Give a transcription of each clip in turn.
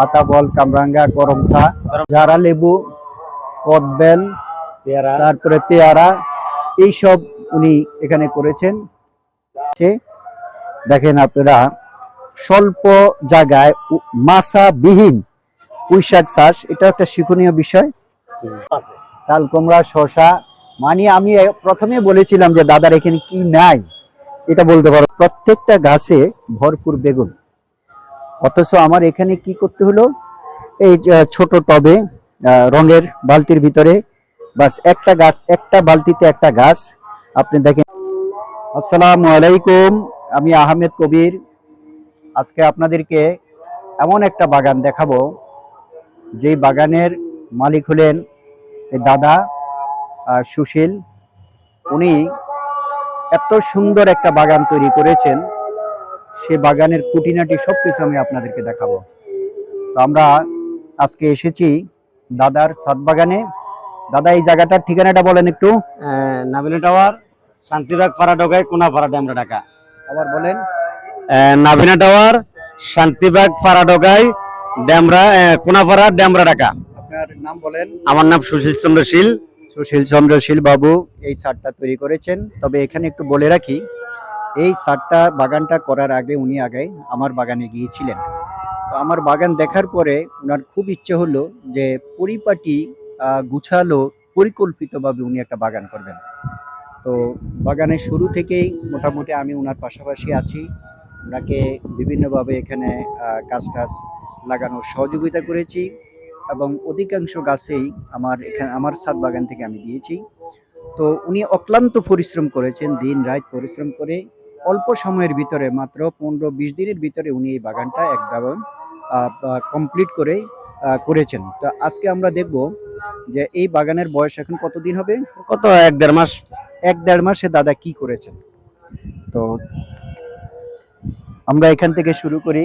আতাবল কামরাঙ্গা করমসা যারা লেবু কদবেল তারপরে পেয়ারা এইসব উনি এখানে করেছেন। সে দেখেন আপনারা স্বল্প জায়গায় মাসা বিহীন পুঁইশাক চাষ এটা একটা শিক্ষণীয় বিষয়। চাল কুমড়া শশা মানে আমি প্রথমে বলেছিলাম যে দাদার এখানে কি নাই এটা বলতে পারো। প্রত্যেকটা গাছে ভরপুর বেগুন। অথচ আমার এখানে কি করতে হলো? এই ছোট টবে রঙের বালতির ভিতরে, বাস একটা গাছ, একটা বালতিতে একটা গাছ। আপনি দেখেন। আসসালামু আলাইকুম, আমি আহমেদ কবির। আজকে আপনাদেরকে এমন একটা বাগান দেখাবো। যেই বাগানের মালিক হলেন দাদা সুশীল। উনি এত সুন্দর একটা বাগান তৈরি করেছেন। সে বাগানের খুঁটিনাটি সবকিছু আমি আপনাদেরকে দেখাবো। তো আমরা আজকে এসেছি দাদার ছাদ বাগানে। দাদা এই জায়গাটার ঠিকানাটা বলেন একটু। আহ, টাওয়ার শান্তিবাগ পাড়া ঢোকায় কোনাপাড়া ড্যামরা ঢাকা। আবার বলেন। নাবিনা টাওয়ার শান্তিবাগ পাড়া ঢোকায় ড্যামরা কোনাপাড়া ড্যামরা ঢাকা। আপনার নাম বলেন। আমার নাম সুশীল চন্দ্র শীল। সুশীল চন্দ্রশীল বাবু এই সারটা তৈরি করেছেন। তবে এখানে একটু বলে রাখি এই সারটা বাগানটা করার আগে উনি আগে আমার বাগানে গিয়েছিলেন। তো আমার বাগান দেখার পরে ওনার খুব ইচ্ছে হলো যে পরিপাটি গুছালো, পরিকল্পিতভাবে উনি একটা বাগান করবেন। তো বাগানের শুরু থেকেই মোটামুটি আমি ওনার পাশাপাশি আছি। ওনাকে বিভিন্নভাবে এখানে গাছ টাছ লাগানোর সহযোগিতা করেছি এবং অধিকাংশ গাছেই আমার এখানে, আমার ছাদ বাগান থেকে আমি দিয়েছি। তো উনি অক্লান্ত পরিশ্রম করেছেন, দিন রাত পরিশ্রম করে অল্প সময়ের ভিতরে মাত্র পনেরো বিশ দিনের ভিতরে উনি এই বাগানটা একদম কমপ্লিট করে করেছেন। তো আজকে আমরা দেখব যে এই বাগানের বয়স এখন কতদিন হবে? কত এক দেড় মাস। এক দেড় মাসে দাদা কি করেছেন? তো আমরা এখান থেকে শুরু করি।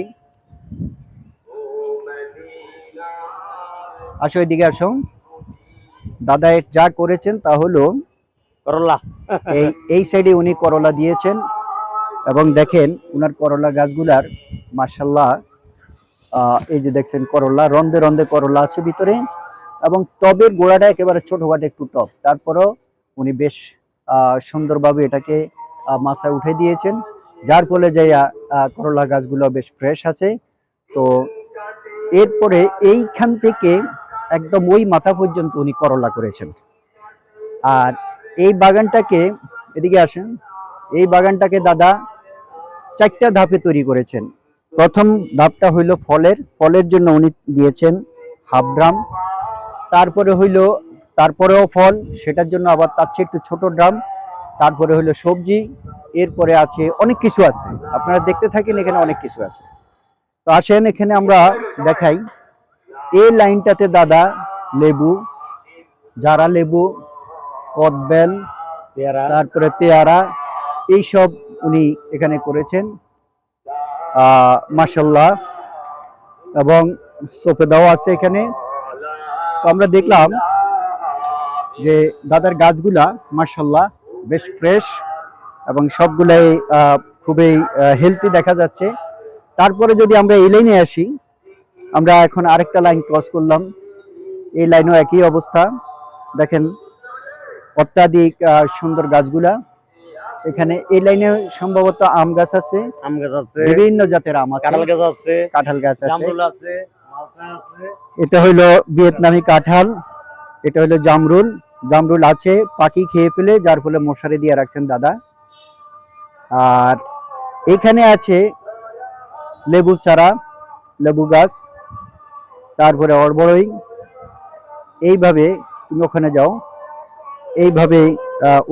আসো এদিকে আসো। দাদা যা করেছেন তা হলো করলা। এই এই সাইডে উনি করলা দিয়েছেন। এবং দেখেন উনার করলা গাছগুলার মার্শাল্লাহ এই যে দেখছেন করলা রন্ধে রন্ধে করলা আছে ভিতরে। এবং টবের গোড়াটা একেবারে ছোটখাটো একটু টব। তারপরও উনি বেশ সুন্দরভাবে এটাকে মাথায় উঠে দিয়েছেন। যার ফলে যে করলা গাছগুলো বেশ ফ্রেশ আছে। তো এরপরে এইখান থেকে একদম ওই মাথা পর্যন্ত উনি করলা করেছেন। আর এই বাগানটাকে, এদিকে আসেন। এই বাগানটাকে দাদা চারটা ধাপে তৈরি করেছেন। প্রথম ধাপটা হইল ফলের ফলের জন্য উনি দিয়েছেন হাফ ড্রাম। তারপরে হইল তারপরেও ফল সেটার জন্য আবার তার চেয়ে একটু ছোট ড্রাম। তারপরে হইল সবজি এরপরে আছে অনেক কিছু আছে। আপনারা দেখতে থাকেন এখানে অনেক কিছু আছে। তো আসেন এখানে আমরা দেখাই। এই লাইনটাতে দাদা লেবু যারা লেবু কদবেল পেয়ারা তারপরে পেয়ারা এইসব উনি এখানে করেছেন। মাসাল্লাহ এবং সফেদাও আছে এখানে। তো আমরা দেখলাম যে দাদার গাছগুলা মাসাল্লাহ বেশ ফ্রেশ এবং সবগুলাই খুবই হেলদি দেখা যাচ্ছে। তারপরে যদি আমরা এই লাইনে আসি, আমরা এখন আরেকটা লাইন ক্রস করলাম। এই লাইনও একই অবস্থা। দেখেন অত্যাধিক সুন্দর গাছগুলা। এখানে এই লাইনে সম্ভবত আম গাছ আছে। আম গাছ আছে। বিভিন্ন জাতের আম আছে। কাঁঠাল গাছ আছে। কাঁঠাল গাছ আছে। জামরুল আছে। মালটা আছে। এটা হইল ভিয়েতনামি কাঁঠাল। এটা হইল জামরুল। জামরুল আছে পাখি খেয়ে ফেলে যার ফলে মশারি দিয়ে রাখছেন দাদা। আর এখানে আছে লেবু চারা লেবু গাছ তারপরে অরবড়ই এইভাবে তুমি ওখানে যাও। এইভাবে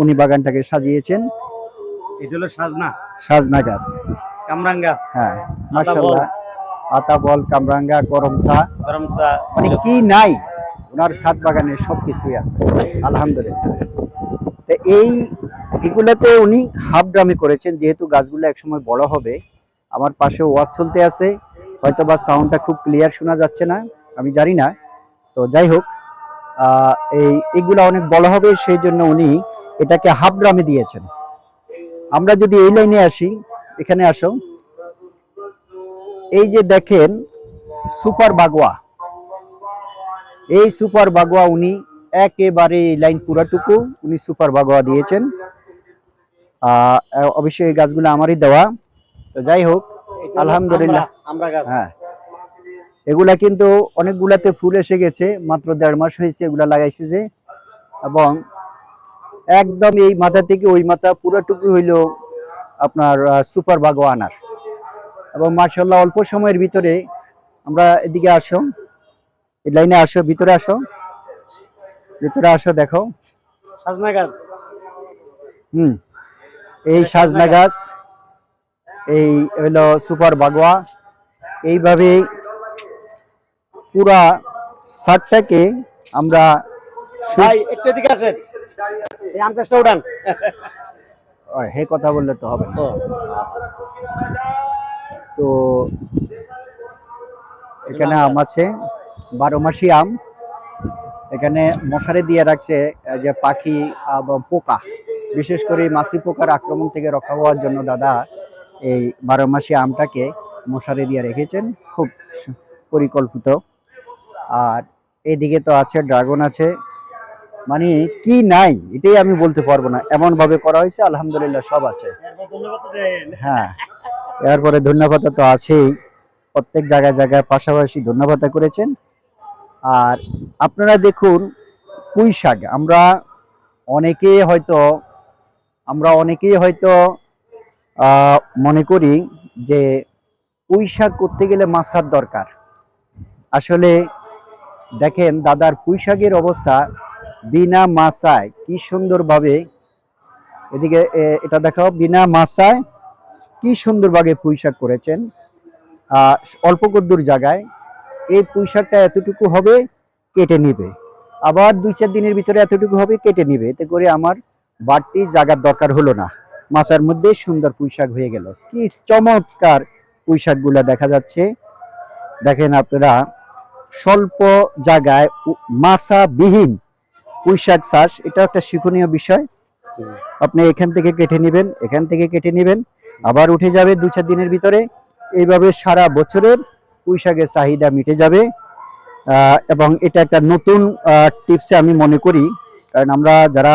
উনি বাগানটাকে সাজিয়েছেন। এটা হলো সাজনা। সাজনা গাছ। কামরাঙ্গা। হ্যাঁ মাশাআল্লাহ। আতাবল কামরাঙ্গা করমসা গরমচা মানে কি নাই ওনার সাত বাগানে আছে আলহামদুলিল্লাহ। তো এই এগুলাতে উনি হাফ ড্রামে করেছেন যেহেতু গাছগুলো একসময় বড় হবে। আমার পাশে ওয়াজ চলতে আছে হয়তো বা সাউন্ডটা খুব ক্লিয়ার শোনা যাচ্ছে না আমি জানি না। তো যাই হোক আহ, এই এগুলা অনেক বড় হবে সেই জন্য উনি এটাকে হাফ ড্রামে দিয়েছেন। আমরা যদি এই লাইনে আসি এখানে আসো। এই যে দেখেন সুপার বাগোয়া। এই সুপার বাগোয়া উনি একেবারে এই লাইন পুরাটুকু উনি সুপার বাগোয়া দিয়েছেন। আহ, অবশ্যই এই গাছগুলো আমারই দেওয়া। তো যাই হোক আলহামদুলিল্লাহ। আমরা গাছ। হ্যাঁ। এগুলা কিন্তু অনেকগুলাতে ফুল এসে গেছে মাত্র দেড় মাস হয়েছে এগুলা লাগাইছে যে। এবং একদম এই মাথা থেকে ওই মাথা পুরোটুকু হইল আপনার সুপার বাগোয়ানার এবং মার্শাল্লাহ অল্প সময়ের ভিতরে আমরা এদিকে আসো। এই লাইনে আসো ভিতরে আসো। ভিতরে আসো দেখো। সাজনা গাছ। হুম এই সাজনা গাছ। এই হলো সুপার বাগোয়া এইভাবে পুরা সারটাকে আমরা সু- ভাই একটু এদিকে আসেন। এই আম গাছটা উঠান হে কথা বললে তো হবে না। তো এখানে আম আছে বারো মাসি আম। এখানে মশারি দিয়ে রাখছে যে পাখি এবং পোকা। বিশেষ করে মাছি পোকার আক্রমণ থেকে রক্ষা হওয়ার জন্য দাদা এই বারো মাসি আমটাকে মশারি দিয়ে রেখেছেন। খুব পরিকল্পিত। আর এদিকে তো আছে ড্রাগন আছে। মানে কি নাই, এটাই আমি বলতে পারব না। এমন ভাবে করা হয়েছে, আলহামদুলিল্লাহ সব আছে। হ্যাঁ এরপরে ধন্যবাদ তো আছেই। প্রত্যেক জায়গায় জায়গায় পাশাপাশি ধন্যবাদ করেছেন। আর আপনারা দেখুন, পুঁই শাক, আমরা অনেকেই হয়তো, আমরা অনেকেই হয়তো মনে করি যে পুঁই শাক করতে গেলে মাছার দরকার। আসলে দেখেন, দাদার পুঁই শাকের অবস্থা বিনা মাছায় কি সুন্দরভাবে এদিকে এটা দেখাও, বিনা মাছায় কি সুন্দরভাবে পুঁই শাক করেছেন। অল্প কদ্দুর জায়গায়, এই পুঁই শাকটা এতটুকু হবে, কেটে নিবে। আবার দুই চার দিনের ভিতরে এতটুকু হবে, কেটে নিবে। এতে করে আমার বাড়তি জায়গার দরকার হলো না। মাছার মধ্যে সুন্দর পুঁই শাক হয়ে গেল। কি চমৎকার পুঁই শাকগুলা দেখা যাচ্ছে। দেখেন আপনারা, স্বল্প জায়গায় মাছাবিহীন পুঁই শাক চাষ এটা একটা শিক্ষণীয় বিষয়। আপনি এখান থেকে কেটে নেবেন এখান থেকে কেটে নেবেন আবার উঠে যাবে দু চার দিনের ভিতরে। এইভাবে সারা বছরের পুঁই শাকের চাহিদা মিটে যাবে। এবং এটা একটা নতুন টিপসে আমি মনে করি। কারণ আমরা যারা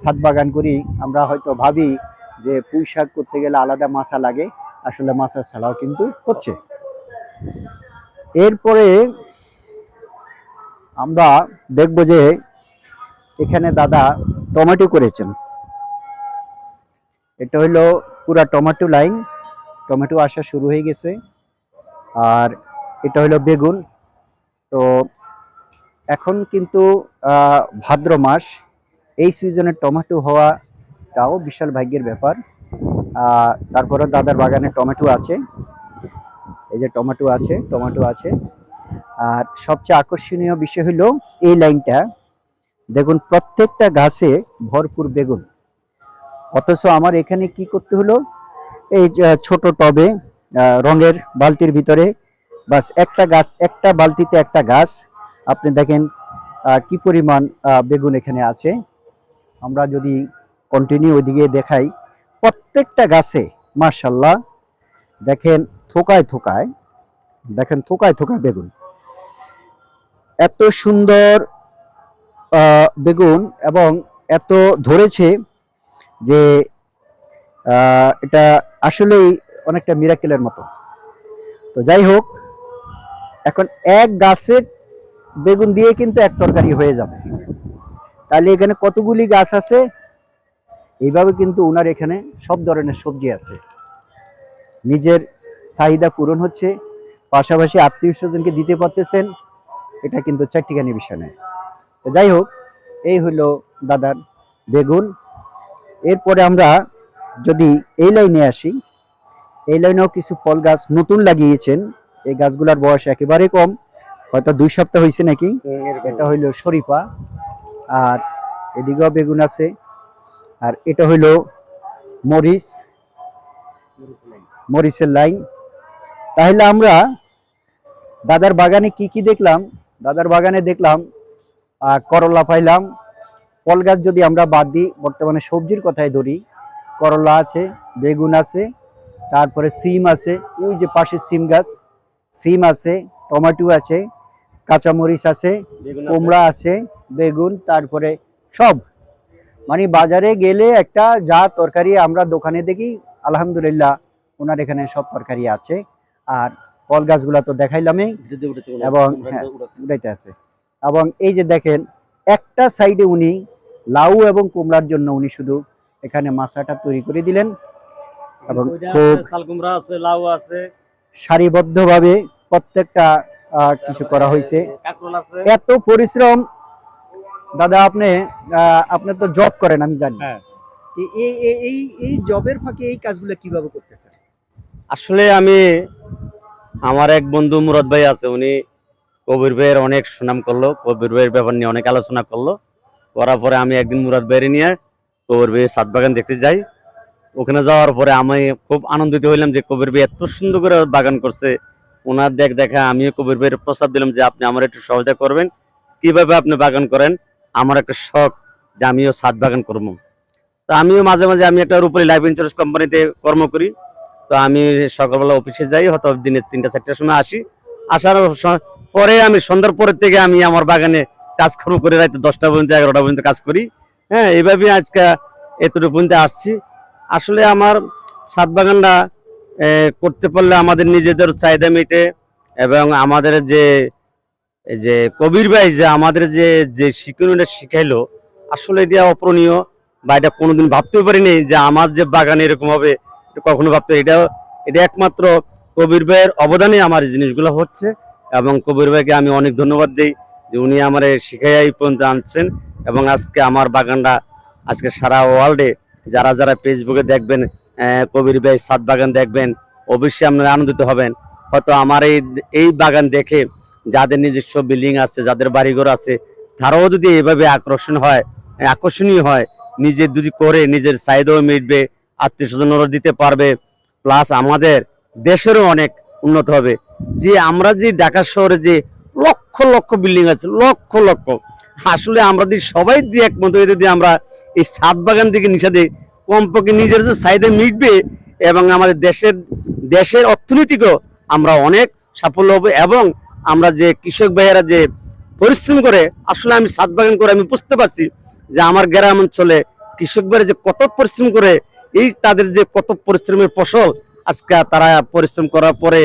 ছাদ বাগান করি আমরা হয়তো ভাবি যে পুঁই শাক করতে গেলে আলাদা মাছা লাগে। আসলে মাছা ছাড়াও কিন্তু হচ্ছে। এরপরে আমরা দেখব যে এখানে দাদা টমেটো করেছেন। এটা হলো পুরা টমেটো লাইন। টমেটো আসা শুরু হয়ে গেছে। আর এটা হলো বেগুন। তো এখন কিন্তু ভাদ্র মাস। এই সিজনে টমেটো হওয়াটাও বিশাল ভাগ্যের ব্যাপার। তারপরে দাদার বাগানে টমেটো আছে। এই যে টমেটো আছে টমেটো আছে। আর সবচেয়ে আকর্ষণীয় বিষয় হলো এই লাইনটা। দেখুন, প্রত্যেকটা গাছে ভরপুর বেগুন। অথচ আমার এখানে কি করতে হলো? এই ছোট টবে রঙের বালতির ভিতরে, বাস একটা গাছ, একটা বালতিতে একটা গাছ। আপনি দেখেন কি পরিমাণ বেগুন এখানে আছে। আমরা যদি কন্টিনিউ ওইদিকে দেখাই, প্রত্যেকটা গাছে মার্শাল্লাহ দেখেন থোকায় থোকায়, দেখেন থোকায় থোকায় বেগুন। এত সুন্দর বেগুন এবং এত ধরেছে যে এটা আসলেই অনেকটা মিরাকেলের মতো। তো যাই হোক, এখন এক গাছের বেগুন দিয়ে কিন্তু এক তরকারি হয়ে যাবে। তাহলে এখানে কতগুলি গাছ আছে? এইভাবে কিন্তু ওনার এখানে সব ধরনের সবজি আছে। নিজের চাহিদা পূরণ হচ্ছে, পাশাপাশি আত্মীয় স্বজনকে দিতে পারতেছেন, এটা কিন্তু চারটিখানি বিষয় নয়। যাই হোক এই হলো দাদার বেগুন। এরপরে আমরা যদি এই লাইনে আসি, এই লাইনেও কিছু ফল গাছ নতুন লাগিয়েছেন। এই গাছগুলোর বয়স একেবারে কম, হয়তো দুই সপ্তাহ হয়েছে নাকি? এটা হইল শরীফা, আর এদিকেও বেগুন আছে। আর এটা হইল মরিচ, মরিচের লাইন। তাহলে আমরা দাদার বাগানে কি কি দেখলাম? দাদার বাগানে দেখলাম করলা পাইলাম। ফল গাছ যদি আমরা বাদ দিই বর্তমানে সবজির কথাই ধরি করলা আছে বেগুন আছে তারপরে সিম আছে ওই যে পাশে সিম গাছ সিম আছে টমেটো আছে কাঁচামরিচ আছে কুমড়া আছে বেগুন তারপরে সব। মানে বাজারে গেলে একটা যা তরকারি আমরা দোকানে দেখি আলহামদুলিল্লাহ ওনার এখানে সব তরকারি আছে। আর কল গাছগুলা তো দেখাইলামই। এবং হ্যাঁ, আছে। এবং এই যে দেখেন একটা সাইডে উনি লাউ এবং কুমড়ার জন্য উনি শুধু এখানে মাছাটা তৈরি করে দিলেন এবং খুব শাল কুমড়া আছে লাউ আছে। সারিবদ্ধভাবে প্রত্যেকটা কিছু করা হয়েছে। এত পরিশ্রম দাদা আপনি আহ, আপনি তো জব করেন আমি জানি। হ্যাঁ। এই এই জবের ফাঁকে এই কাজগুলো কীভাবে করতেছেন? আসলে আমি আমার এক বন্ধু মুরাদ ভাই আছে উনি কবির ভাইয়ের অনেক সুনাম করল, কবির ভাইয়ের ব্যাপার নিয়ে অনেক আলোচনা করল। করার পরে আমি একদিন মুরাদ ভাইয়ের নিয়ে কবির ভাইয়ের সাত বাগান দেখতে যাই। ওখানে যাওয়ার পরে আমি খুব আনন্দিত হইলাম যে কবির ভাই এত সুন্দর করে বাগান করছে। ওনার দেখ দেখা আমিও কবির ভাইয়ের প্রস্তাব দিলাম যে আপনি আমার একটু সহযোগিতা করবেন। কীভাবে আপনি বাগান করেন? আমার একটা শখ যে আমিও সাত বাগান করব। তো আমিও মাঝে মাঝে আমি একটা রূপালী লাইফ ইন্স্যুরেন্স কোম্পানিতে কর্ম করি। তো আমি সকালবেলা অফিসে যাই, হয়তো দিনের তিনটা চারটার সময় আসি। আসার পরে আমি সন্ধ্যার পরের থেকে আমি আমার বাগানে কাজ কাজকর্ম করে রাতে দশটা পর্যন্ত, এগারোটা পর্যন্ত কাজ করি। হ্যাঁ এইভাবে আজকে এতটুকু পর্যন্ত আসছি। আসলে আমার ছাদ বাগানটা করতে পারলে আমাদের নিজেদের চাহিদা মেটে এবং আমাদের যে যে কবির ভাই যে আমাদের যে যে শিক্ষণটা শিখাইলো, আসলে এটা অপূরণীয় বা এটা কোনোদিন ভাবতেও পারিনি যে আমার যে বাগান এরকম হবে কখনো ভাবতে এটা এটা একমাত্র কবির ভাইয়ের অবদানে আমার এই জিনিসগুলো হচ্ছে। এবং কবির ভাইকে আমি অনেক ধন্যবাদ দিই যে উনি আমার শিখাই এই পর্যন্ত আনছেন এবং আজকে আমার বাগানটা, আজকে সারা ওয়ার্ল্ডে যারা যারা ফেসবুকে দেখবেন কবির ভাই সাত বাগান দেখবেন, অবশ্যই আপনারা আনন্দিত হবেন। হয়তো আমার এই এই বাগান দেখে যাদের নিজস্ব বিল্ডিং আছে, যাদের বাড়িঘর আছে, তারাও যদি এভাবে আকর্ষণ হয়, আকর্ষণীয় হয়, নিজে যদি করে, নিজের চাহিদাও মিটবে আত্মীয় স্বজনেরও দিতে পারবে প্লাস আমাদের দেশেরও অনেক উন্নত হবে। যে আমরা যে ঢাকা শহরে যে লক্ষ লক্ষ বিল্ডিং আছে, লক্ষ লক্ষ। আসলে আমরা যদি সবাই দিয়ে একমত হয়ে যদি আমরা এই সাত বাগান থেকে নিশা দিই কমপক্ষে নিজের যে চাহিদা মিটবে এবং আমাদের দেশের দেশের অর্থনীতিকেও আমরা অনেক সাফল্য হবে এবং আমরা যে কৃষক ভাইয়েরা যে পরিশ্রম করে, আসলে আমি সাত বাগান করে আমি বুঝতে পারছি যে আমার গ্রাম অঞ্চলে কৃষক ভাইয়েরা যে কত পরিশ্রম করে, এই তাদের যে কত পরিশ্রমের ফসল, আজকে তারা পরিশ্রম করার পরে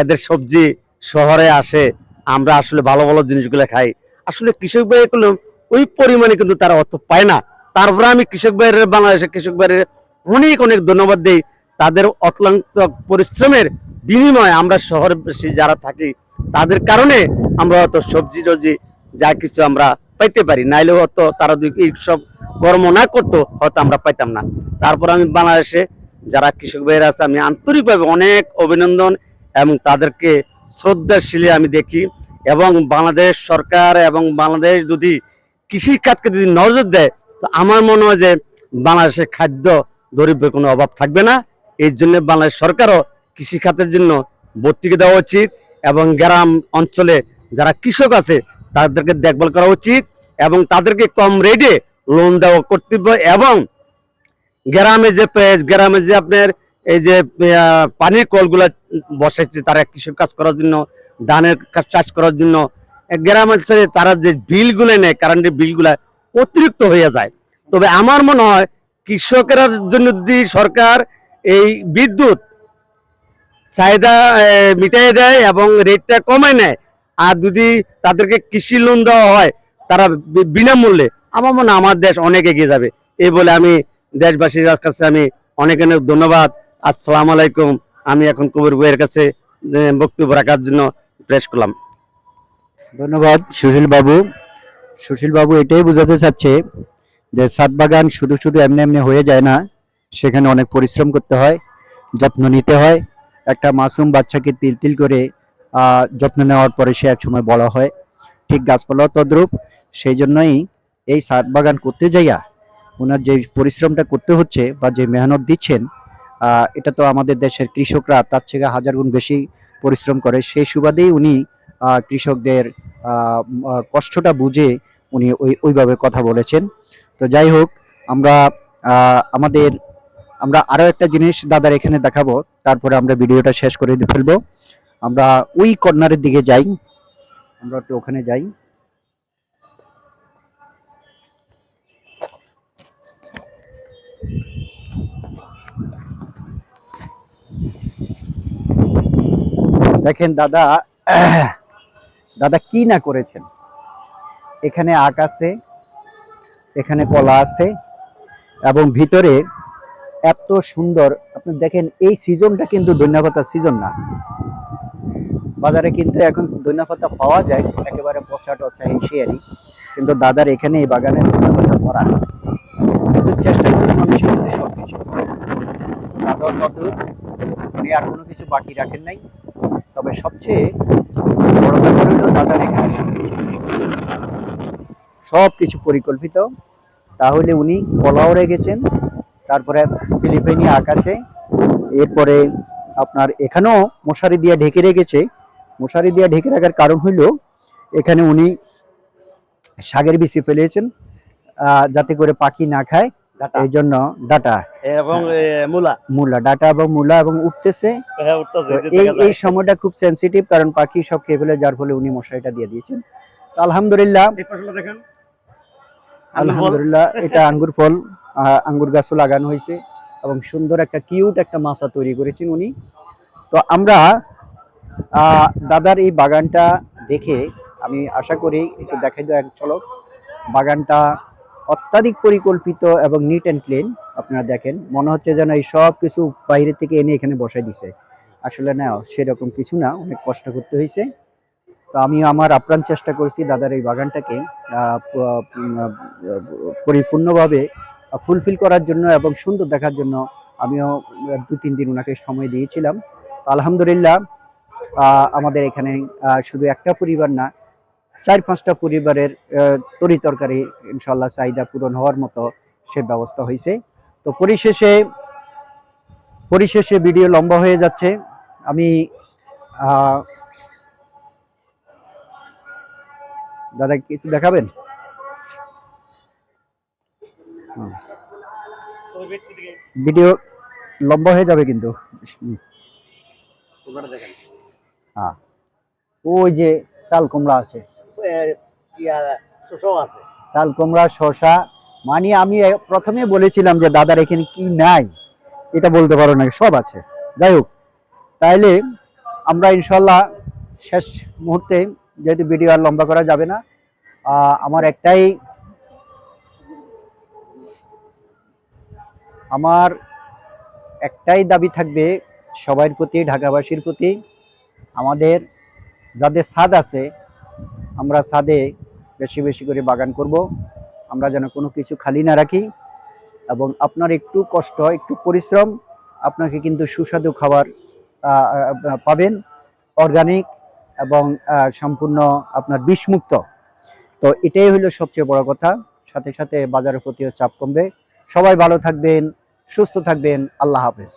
এদের সবজি শহরে আসে, আমরা আসলে ভালো ভালো জিনিসগুলো খাই। আসলে কৃষক ভাইগুলো ওই পরিমাণে কিন্তু তারা অর্থ পায় না। তারপরে আমি কৃষক ভাইয়ের, বাংলাদেশের কৃষক ভাইয়ের অনেক অনেক ধন্যবাদ দিই। তাদের অক্লান্ত পরিশ্রমের বিনিময়ে আমরা শহরে বেশি যারা থাকি, তাদের কারণে আমরা হয়তো সবজি টবজি যা কিছু আমরা পাইতে পারি। নাইলে হয়তো তারা সব কর্ম না করতো, হয়তো আমরা পাইতাম না। তারপর আমি বাংলাদেশে যারা কৃষক ভাইয়েরা আছে, আমি আন্তরিকভাবে অনেক অভিনন্দন। এবং তাদেরকে শ্রদ্ধাশীলে আমি দেখি এবং বাংলাদেশ সরকার এবং বাংলাদেশ যদি কৃষি খাতকে যদি নজর দেয়, তো আমার মনে হয় যে বাংলাদেশের খাদ্য দরিদ্রের কোনো অভাব থাকবে না। এই জন্য বাংলাদেশ সরকারও কৃষি খাতের জন্য ভর্তিকে দেওয়া উচিত এবং গ্রাম অঞ্চলে যারা কৃষক আছে, তাদেরকে দেখভাল করা উচিত এবং তাদেরকে কম রেটে লোন দেওয়া কর্তব্য এবং গ্রামে যে গ্রামে যে আপনার এই যে পানির কলগুলা বসাইছে, তারা কৃষক কাজ করার জন্য, ধানের কাজ- চাষ করার জন্য। গ্রাম অঞ্চলে তারা যে বিলগুলো নেয় কারেন্টের বিলগুলা, অতিরিক্ত হয়ে যায়। তবে আমার মনে হয়, কৃষকের জন্য যদি সরকার এই বিদ্যুৎ চাহিদা মিটাই দেয় এবং রেটটা কমায় নেয়, আর যদি তাদেরকে কৃষি লোন দেওয়া হয়, তারা বিনামূল্যে, আমার মনে আমার দেশ অনেক এগিয়ে যাবে। এই বলে আমি দেশবাসীর কাছে আমি অনেক অনেক ধন্যবাদ। আসসালামু আলাইকুম। আমি এখন কবির বইয়ের কাছে বক্তব্য রাখার জন্য প্রেস করলাম। ধন্যবাদ, সুশীল বাবু। সুশীল বাবু এটাই বোঝাতে চাচ্ছে যে সাত বাগান শুধু শুধু এমনি এমনি হয়ে যায় না, সেখানে অনেক পরিশ্রম করতে হয়, যত্ন নিতে হয়। একটা মাসুম বাচ্চাকে তিল তিল করে যত্ন নেওয়ার পরে সে এক সময় বড় হয়। ঠিক গাছপালাও তদ্রূপ। সেই জন্যই এই সাত বাগান করতে যাইয়া ওনার যে পরিশ্রমটা করতে হচ্ছে বা যে মেহনত দিচ্ছেন এটা তো আমাদের দেশের কৃষকরা তার থেকে হাজার গুণ বেশি পরিশ্রম করে। সেই সুবাদেই উনি কৃষকদের কষ্টটা বুঝে উনি ওই, ওইভাবে কথা বলেছেন। তো যাই হোক, আমরা আমাদের, আমরা আরও একটা জিনিস দাদার এখানে দেখাবো, তারপরে আমরা ভিডিওটা শেষ করে ফেলব। আমরা ওই কর্নারের দিকে যাই। আমরা একটু ওখানে যাই। দেখেন দাদা দাদা কি না করেছেন? এখানে আখ আছে, এখানে কলা আছে, এবং ভিতরে এত সুন্দর, আপনি দেখেন এই সিজনটা কিন্তু ধন্যপাতা সিজন না। বাজারে কিন্তু এখন ধন্যপাতা পাওয়া যায়, একেবারে পচা টচা হিসেয়ারি কিন্তু দাদার এখানে এই বাগানে ধন্যপাতা ভরা কিন্তু চেষ্টা করি। মানুষের মধ্যে উনি আর কোনো কিছু বাকি রাখেন নাই। তবে সবচেয়ে বড় ব্যাপার হলো দাদার এখানে সব কিছু পরিকল্পিত। তাহলে উনি কলাও রেখেছেন, তারপরে ফিলিপাইনি আকাশে, এরপরে আপনার এখানেও মশারি দিয়ে ঢেকে রেখেছে। মশারি দিয়ে ঢেকে রাখার কারণ হইল এখানে উনি শাকের বিচি ফেলেছেন যাতে করে পাখি না খায়। এই জন্য ডাটা। এবং মূলা। মূলা ডাটা এবং মূলা এবং উঠতেছে। হ্যাঁ এই এই সময়টা খুব সেনসিটিভ কারণ পাখি সব খেয়ে ফেলে যার ফলে উনি মশারিটা দিয়ে দিয়েছেন। আলহামদুলিল্লাহ দেখেন। আলহামদুলিল্লাহ এটা আঙ্গুর ফল আঙ্গুর গাছও লাগানো হয়েছে এবং সুন্দর একটা কিউট একটা মাছা তৈরি করেছেন উনি। তো আমরা আহ, দাদার এই বাগানটা দেখে আমি আশা করি একটু দেখাই দেওয়া এক বাগানটা অত্যাধিক পরিকল্পিত এবং নিট অ্যান্ড ক্লিন আপনারা দেখেন, মনে হচ্ছে যেন এই সব কিছু বাইরে থেকে এনে এখানে বসাই দিছে। আসলে না, সেরকম কিছু না, অনেক কষ্ট করতে হয়েছে তো আমি আমার আপ্রাণ চেষ্টা করছি দাদার এই বাগানটাকে পরিপূর্ণভাবে ফুলফিল করার জন্য এবং সুন্দর দেখার জন্য আমিও দু তিন দিন ওনাকে সময় দিয়েছিলাম। আলহামদুলিল্লাহ আমাদের এখানে শুধু একটা পরিবার না চার পাঁচটা পরিবারের তরি তরকারি ইনশাল্লাহ চাহিদা পূরণ হওয়ার মতো সে ব্যবস্থা হয়েছে। তো পরিশেষে পরিশেষে ভিডিও লম্বা হয়ে যাচ্ছে। আমি দাদা কিছু দেখাবেন? হুম। ভিডিও লম্বা হয়ে যাবে কিন্তু। হ্যাঁ। ওই যে চাল কুমড়া আছে। চাল, কুমড়া মানে আমি প্রথমে বলেছিলাম যে দাদার এখানে কি নাই, এটা বলতে পারো না, সব আছে। যাই হোক, তাইলে আমরা ইনশাল্লাহ শেষ মুহূর্তে যেহেতু ভিডিও আর লম্বা করা যাবে না আমার একটাই আমার একটাই দাবি থাকবে সবার প্রতি, ঢাকাবাসীর প্রতি, আমাদের যাদের ছাদ আছে আমরা ছাদে বেশি বেশি করে বাগান করব। আমরা যেন কোনো কিছু খালি না রাখি এবং আপনার একটু কষ্ট, একটু পরিশ্রম আপনাকে কিন্তু সুস্বাদু খাবার পাবেন। অর্গানিক এবং সম্পূর্ণ আপনার বিষমুক্ত। তো এটাই হলো সবচেয়ে বড় কথা। সাথে সাথে বাজারের প্রতিও চাপ কমবে। সবাই ভালো থাকবেন, সুস্থ থাকবেন। আল্লাহ হাফেজ।